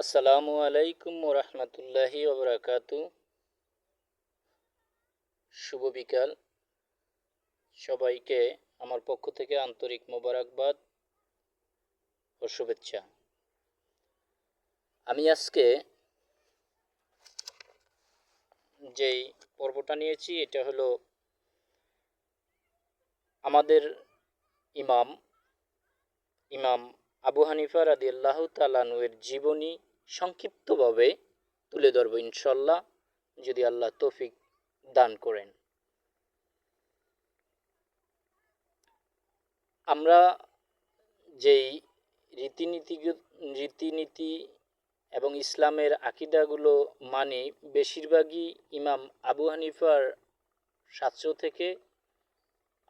আসসালামু আলাইকুম রহমতুল্লাহি ওবরাকাতু। শুভ বিকাল। সবাইকে আমার পক্ষ থেকে আন্তরিক মোবারকবাদ ও শুভেচ্ছা। আমি আজকে যেই পর্বটা নিয়েছি, এটা হলো আমাদের ইমাম ইমাম আবু হানিফা রাদি আল্লাহ তালানুয়ের জীবনী সংক্ষিপ্তভাবে তুলে ধরব ইনশাল্লাহ, যদি আল্লাহ তৌফিক দান করেন। আমরা যেই রীতিনীতি রীতিনীতি এবং ইসলামের আকিদাগুলো মানে বেশিরভাগই ইমাম আবু হানিফার শাস্ত্র থেকে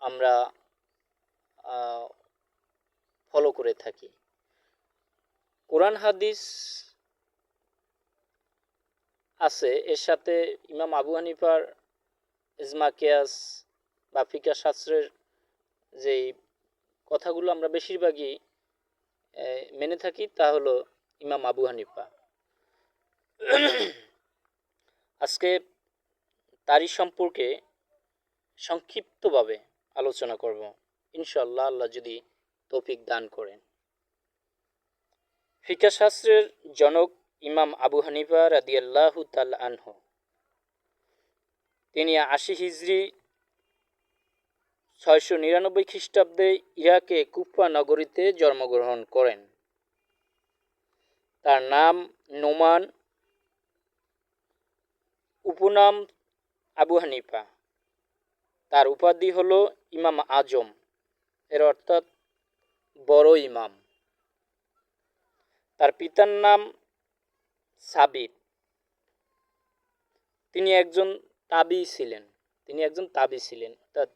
আমরা ফলো করে থাকি। কোরআন হাদিস আছে, এর সাথে ইমাম আবু হানিফার ইজমা কেয়াস বা ফিকা শাস্ত্রের যেই কথাগুলো আমরা বেশিরভাগই মেনে থাকি, তা হলো ইমাম আবু হানিফা। আজকে তারই সম্পর্কে সংক্ষিপ্তভাবে আলোচনা করব। ইনশাল্লাহ আল্লাহ যদি তৌফিক দান করেন। ফিকা শাস্ত্রের জনক ইমাম আবু হানিফা রাদিয়াল্লাহু তাল আনহ। তিনি আশি হিজড়ি ছয়শো নিরানব্বই খ্রিস্টাব্দে ইরাকে কুফা নগরীতে জন্মগ্রহণ করেন। তার নাম নোমান, উপনাম আবু হানিফা। তার উপাধি হল ইমাম আজম। এর অর্থাৎ বড় ইমাম। তার পিতার নাম সাবির তিনি একজন তাবি ছিলেন। তিনি একজন তাবি ছিলেন। অর্থাৎ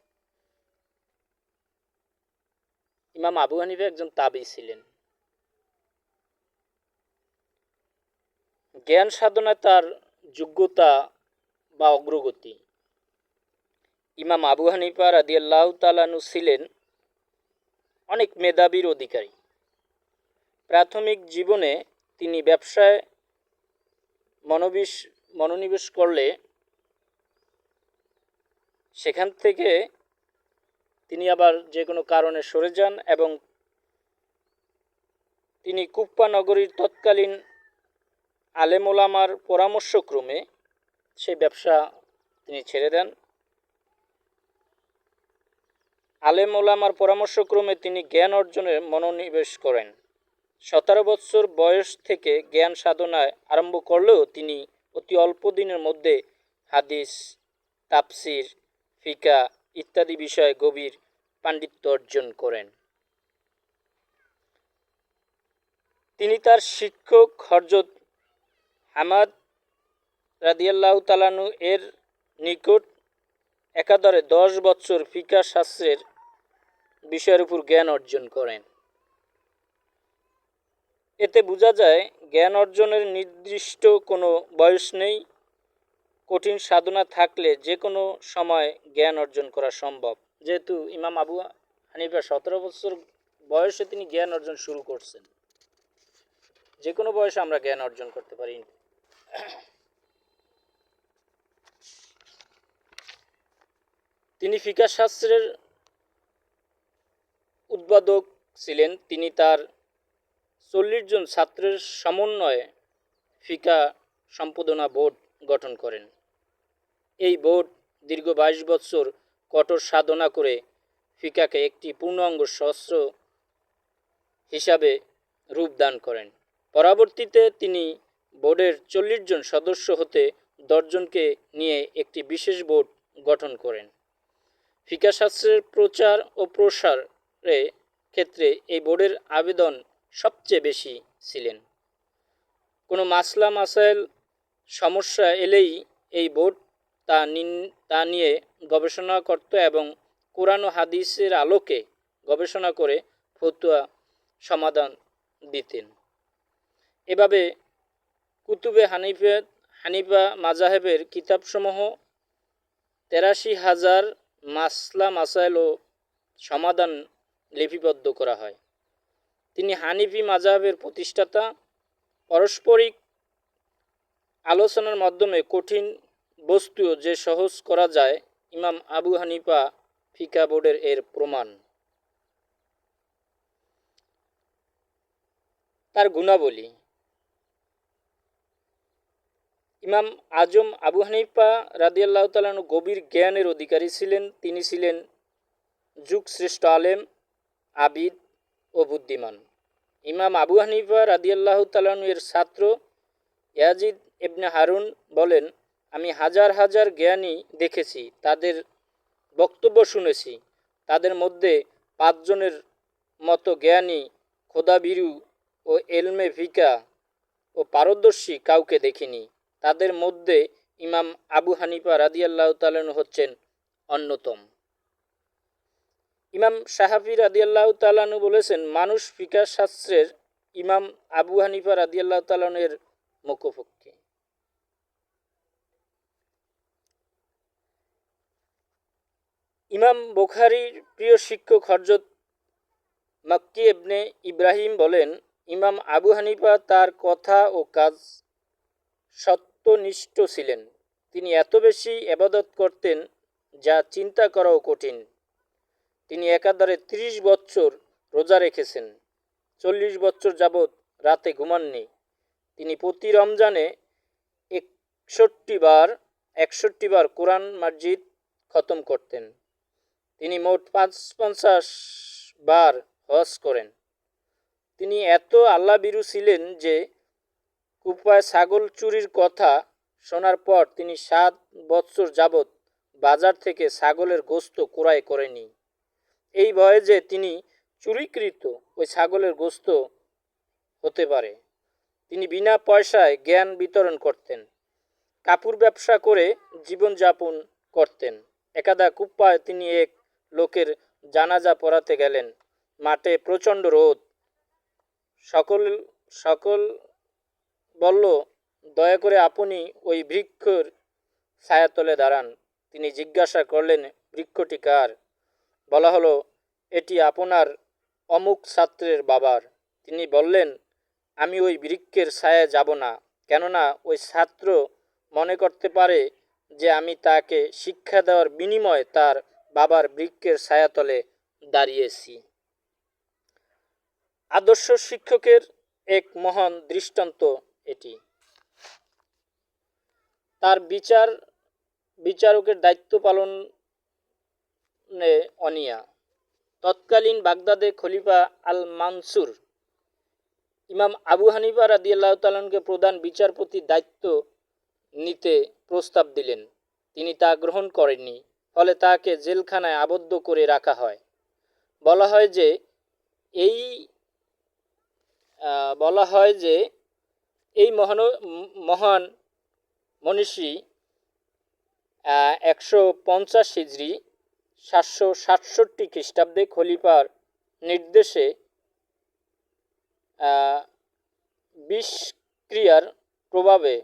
ইমাম আবু হানিফা একজন তাবি ছিলেন। জ্ঞান সাধনায় তার যোগ্যতা বা অগ্রগতি। ইমাম আবু হানিফা রাদিয়াল্লাহ তালানু ছিলেন অনেক মেধাবীর অধিকারী। প্রাথমিক জীবনে তিনি ব্যবসায় মনোবিশ, মনোনিবেশ করলে সেখান থেকে তিনি আবার যে কোনো কারণে সরে যান এবং তিনি কুপ্পা নগরীর তৎকালীন আলেমোলামার পরামর্শক্রমে সেই ব্যবসা তিনি ছেড়ে দেন। আলেম ওলামার পরামর্শক্রমে তিনি জ্ঞান অর্জনের মনোনিবেশ করেন। সতেরো বৎসর বয়স থেকে জ্ঞান সাধনায় আরম্ভ করলেও তিনি অতি অল্প দিনের মধ্যে হাদিস তাপসির ফিকা ইত্যাদি বিষয়ে গভীর পাণ্ডিত্য অর্জন করেন। তিনি তার শিক্ষক হরজত হামাদ রাদিয়াল্লাহ তালানু এর নিকট একাধারে দশ বছর ফিকা শাস্ত্রের বিষয়ের উপর জ্ঞান অর্জন করেন। এতে বোঝা যায় জ্ঞান অর্জনের নির্দিষ্ট কোনো বয়স নেই, কঠিন সাধনা থাকলে যে কোনো সময় জ্ঞান অর্জন করা সম্ভব। যেহেতু ইমাম আবু হানিফা সতেরো বছর বয়সে তিনি জ্ঞান অর্জন শুরু করছেন। যে কোনো বয়সে আমরা জ্ঞান অর্জন করতে পারি। তিনি ফিকা শাস্ত্রের উদ্বোধক ছিলেন। তিনি তার চল্লিশ জন ছাত্রের সমন্বয়ে ফিকা সম্পাদনা বোর্ড গঠন করেন। এই বোর্ড দীর্ঘ বাইশ বৎসর কঠোর সাধনা করে ফিকাকে একটি পূর্ণাঙ্গ শস্ত্র হিসাবে রূপদান করেন। পরবর্তীতে তিনি বোর্ডের চল্লিশ জন সদস্য হতে দশজনকে নিয়ে একটি বিশেষ বোর্ড গঠন করেন। ফিকাশাস্ত্রের প্রচার ও প্রসারে ক্ষেত্রে এই বোর্ডের আবেদন সবচেয়ে বেশি ছিলেন। কোনো মাসলা মাসাইল সমস্যা এলেই এই বোর্ড তা তা নিয়ে গবেষণা করত এবং কোরআন হাদিসের আলোকে গবেষণা করে ফতুয়া সমাধান দিতেন। এভাবে কুতুবে হানিফা হানিফা মাজাহেবের কিতাবসমূহ তেরাশি হাজার মাসলা মাসাইল ও সমাধান লিপিবদ্ধ করা হয়। তিনি হানিফি মাজাহের প্রতিষ্ঠাতা। পারস্পরিক আলোচনার মাধ্যমে কঠিন বস্তু যে সহজ করা যায়, ইমাম আবু হানিফা ফিকা বোর্ডের এর প্রমাণ। তার গুণাবলী। ইমাম আজম আবু হানিফা রাদিয়াল্লাহ তালানু গভীর জ্ঞানের অধিকারী ছিলেন। তিনি ছিলেন যুগশ্রেষ্ঠ আলেম, আবিদ ও বুদ্ধিমান। ইমাম আবু হানিফা রাদিয়াল্লাহ তালানু এর ছাত্র ইয়াজিদ ইবনে হারুন বলেন, আমি হাজার হাজার জ্ঞানী দেখেছি, তাদের বক্তব্য শুনেছি। তাদের মধ্যে পাঁচজনের মতো জ্ঞানী খোদাবিরু ও এলমে ভিকা ও পারদর্শী কাউকে দেখিনি। তাদের মধ্যে ইমাম আবু হানিফা রাদিয়াল্লাহ তালানু হচ্ছেন অন্যতম। ইমাম সাহাফি রাদিয়াল্লাহ তালানু বলেছেন, মানুষ ফিকা শাস্ত্রের ইমাম আবু হানিফা রাদিয়াল্লাহ তালানের মুখপক্ষে ইমাম বুখারির প্রিয় শিক্ষক হরজত মাক্কি এবনে ইব্রাহিম বলেন, ইমাম আবু হানিফা তার কথা ও কাজ সত্যনিষ্ঠ ছিলেন। তিনি এত বেশি এবাদত করতেন যা চিন্তা করাও কঠিন। তিনি একাধারে ত্রিশ বছর রোজা রেখেছেন। চল্লিশ বছর যাবৎ রাতে ঘুমাননি। তিনি প্রতি রমজানে একষট্টি বার একষট্টি বার কোরআন মার্জিদ খতম করতেন। তিনি মোট পাঁচ পঞ্চাশ বার হজ করেন। তিনি এত আল্লাহ বিরু ছিলেন যে কুপায় ছাগল চুরির কথা শোনার পর তিনি সাত বৎসর যাবৎ বাজার থেকে ছাগলের গোস্ত ক্রয় করেনি এই ভয়ে যে তিনি চুরিকৃত ওই ছাগলের গোস্ত হতে পারে। তিনি বিনা পয়সায় জ্ঞান বিতরণ করতেন, কাপড় ব্যবসা করে জীবনযাপন করতেন। একাদা কুপ্পায় তিনি এক লোকের জানাজা পড়াতে গেলেন। মাঠে প্রচণ্ড রোদ। সকল সকল বলল, দয়া করে আপনি ওই বৃক্ষর ছায়াতলে দাঁড়ান। তিনি জিজ্ঞাসা করলেন, বৃক্ষটি কার? বলা হলো, এটি আপনার অমুক ছাত্রের বাবার। তিনি বললেন, আমি ওই বৃক্ষের ছায়ায় যাব না, কেননা ওই ছাত্র মনে করতে পারে যে আমি তাকে শিক্ষা দেওয়ার বিনিময়ে তার বাবার বৃক্ষের ছায়াতলে দাঁড়িয়েছি। আদর্শ শিক্ষকের এক মহান দৃষ্টান্ত এটি। তার বিচার, বিচারকের দায়িত্ব পালনে অনিয়া। তৎকালীন বাগদাদে খলিফা আল মানসুর ইমাম আবু হানিফা রাদিয়াল্লাহ তালনকে প্রধান বিচারপতির দায়িত্ব নিতে প্রস্তাব দিলেন। তিনি তা গ্রহণ করেননি, ফলে তাকে জেলখানায় আবদ্ধ করে রাখা হয়। বলা হয় যে, এই বলা হয় যে, এই মহান মহান মনীষী একশো পঞ্চাশ হিজড়ি সাতশো সাতষট্টি খ্রিস্টাব্দে খলিফার নির্দেশে বিষক্রিয়ার প্রভাবে,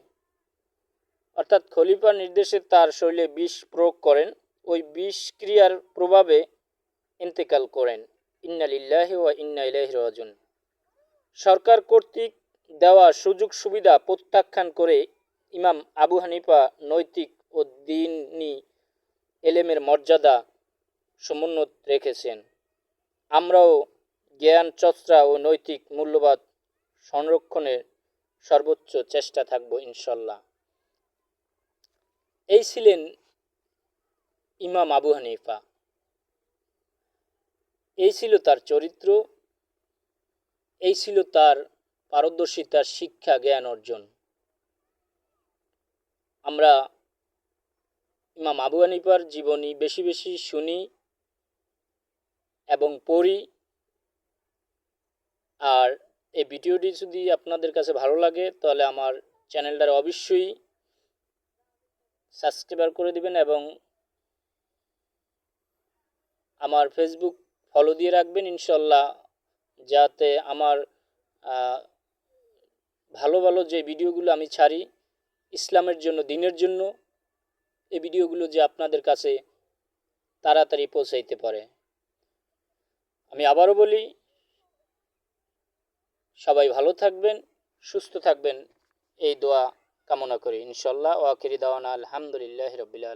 অর্থাৎ খলিফার নির্দেশে তার শরীরে বিষ প্রয়োগ করেন। ওই বিষক্রিয়ার প্রভাবে ইন্তেকাল করেন। ইন্নালিল্লাহি ওয়া ইন্না ইলাইহি রাজিউন। সরকার কর্তৃক দেওয়া সুযোগ সুবিধা প্রত্যাখ্যান করে ইমাম আবু হানিফা নৈতিক ও দিনী এলেমের মর্যাদা সমুন্নত রেখেছেন। আমরাও জ্ঞান চর্চা ও নৈতিক মূল্যবাদ সংরক্ষণের সর্বোচ্চ চেষ্টা থাকব, ইনশাল্লাহ। এই ছিলেন ইমাম আবু হানিফা। এই ছিল তার চরিত্র, এই ছিল তার পারদর্শিতার শিক্ষা, জ্ঞান অর্জন। আমরা ইমাম আবু হানিফার জীবনী বেশি বেশি শুনি এবং পড়ি। আর এই ভিডিওটি যদি আপনাদের কাছে ভালো লাগে, তাহলে আমার চ্যানেলটার অবশ্যই সাবস্ক্রাইবার করে দিবেন এবং আমার ফেসবুক ফলো দিয়ে রাখবেন ইনশাল্লাহ, যাতে আমার ভালো ভালো যে ভিডিওগুলো আমি ছাড়ি ইসলামের জন্য, দিনের জন্য, এই ভিডিওগুলো যে আপনাদের কাছে তাড়াতাড়ি পৌঁছাইতে পারে। আমি আবারও বলি, সবাই ভালো থাকবেন, সুস্থ থাকবেন, এই দোয়া কামনা করি ইনশাল্লাহ ওয়াকিরি দাওয়ানা আলহামদুলিল্লাহ রবিল